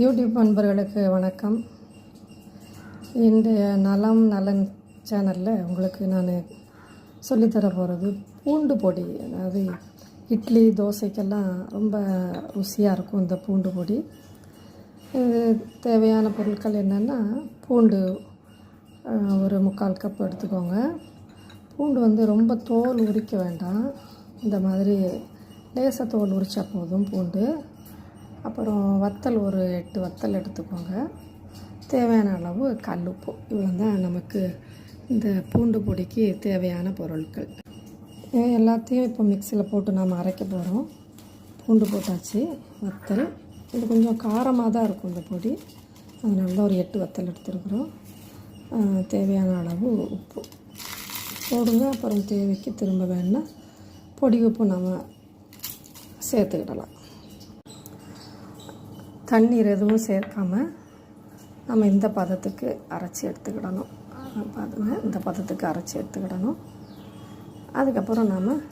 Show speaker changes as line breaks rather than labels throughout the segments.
YouTube நண்பர்களுக்கு வணக்கம். இன்றைய நலம் நலன் சேனலில் உங்களுக்கு நான் சொல்லித்தர போகிறது பூண்டு பொடி. அதாவது இட்லி தோசைக்கெல்லாம் ரொம்ப ருசியாக இருக்கும் இந்த பூண்டு பொடி. இது தேவையான பொருட்கள் என்னென்னா பூண்டு ஒரு முக்கால் கப் எடுத்துக்கோங்க. பூண்டு வந்து ரொம்ப தோல் உரிக்க வேண்டாம். இந்த மாதிரி லேசாக தோல் உரித்தா போதும் பூண்டு. அப்புறம் வத்தல் ஒரு எட்டு வத்தல் எடுத்துக்கோங்க. தேவையான அளவு கல் உப்பு. இவ்வளோ தான் நமக்கு இந்த பூண்டு பொடிக்கு தேவையான பொருட்கள். எல்லாத்தையும் இப்போ மிக்சியில் போட்டு நாம் அரைக்க போகிறோம் பூண்டு போட்டாச்சு வத்தல். இது கொஞ்சம் காரமாக தான் இருக்கும் இந்த பொடி. அதனால தான் ஒரு எட்டு வத்தல் எடுத்துருக்குறோம். தேவையான அளவு உப்பு. போடுங்க அப்புறம் தேவைக்கு திரும்ப வேணுன்னா பொடி உப்பு நம்ம சேர்த்துக்கிடலாம். தண்ணீர் எதுவும் சேர்க்காம நம்ம இந்த பதத்துக்கு அரைச்சி எடுத்துக்கிடணும். அஹ் இந்த பதத்துக்கு அரைச்சி எடுத்துக்கிடணும். அதுக்கப்புறம் நாம்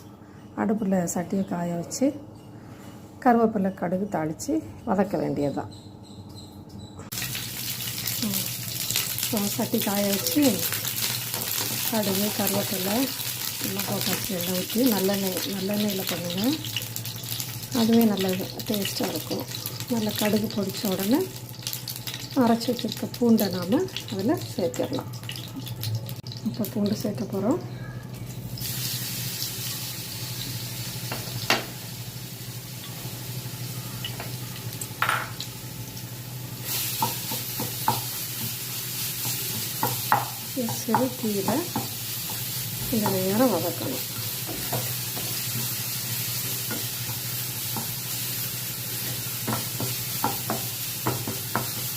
அடுப்பில் சட்டியை காய வச்சு கருவேப்பிலை கடுகு தாளித்து வதக்க வேண்டியதுதான். சட்டி காய வச்சு கடுகு கருவேப்பிலை எல்லாம் போட்டாச்சு எண்ணெய் ஊற்றி நல்லெண்ணெய் நல்லெண்ணெயில் பண்ணுங்கள் அதுவே நல்ல டேஸ்ட்டாக இருக்கும். நல்ல கடுகு பொடிச்ச உடனே அரைச்சி வச்சிருக்க பூண்டை நாம் அதில் சேர்த்திடலாம். இப்போ பூண்டு சேர்க்க போகிறோம் சிறு தீயில் இந்த நேரம் வதக்கணும்.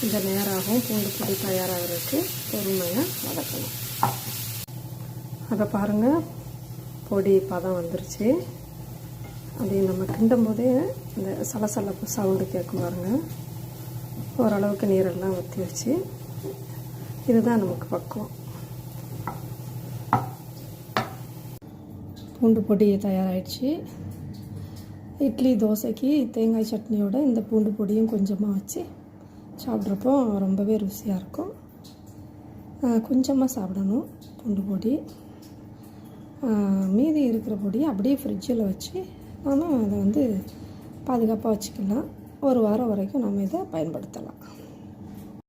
இந்த நேராகவும் பூண்டு பொடி தயாராகிறதுக்கு பொறுமையாக வதக்கணும். அதை பாருங்கள் பொடி பதம் வந்துருச்சு. அதை நம்ம கிண்டும் போதே இந்த சலசலப்பு சவுண்டு கேட்கும் பாருங்கள் ஓரளவுக்கு நீரெல்லாம் ஊற்றி வச்சு இதுதான் நமக்கு பக்குவம். பூண்டு பொடி தயாராகிடுச்சு இட்லி தோசைக்கு தேங்காய் சட்னியோட இந்த பூண்டு பொடியும் கொஞ்சமாக வச்சு சாப்பிட்றப்போ ரொம்பவே ருசியாக இருக்கும் கொஞ்சமாக சாப்பிடணும் பூண்டு பொடி. மீதி இருக்கிற பொடியை அப்படியே ஃப்ரிட்ஜில் வச்சு நாம் அதை வந்து பாதுகாப்பாக வச்சுக்கலாம். ஒரு வாரம் வரைக்கும் நம்ம இதை பயன்படுத்தலாம்.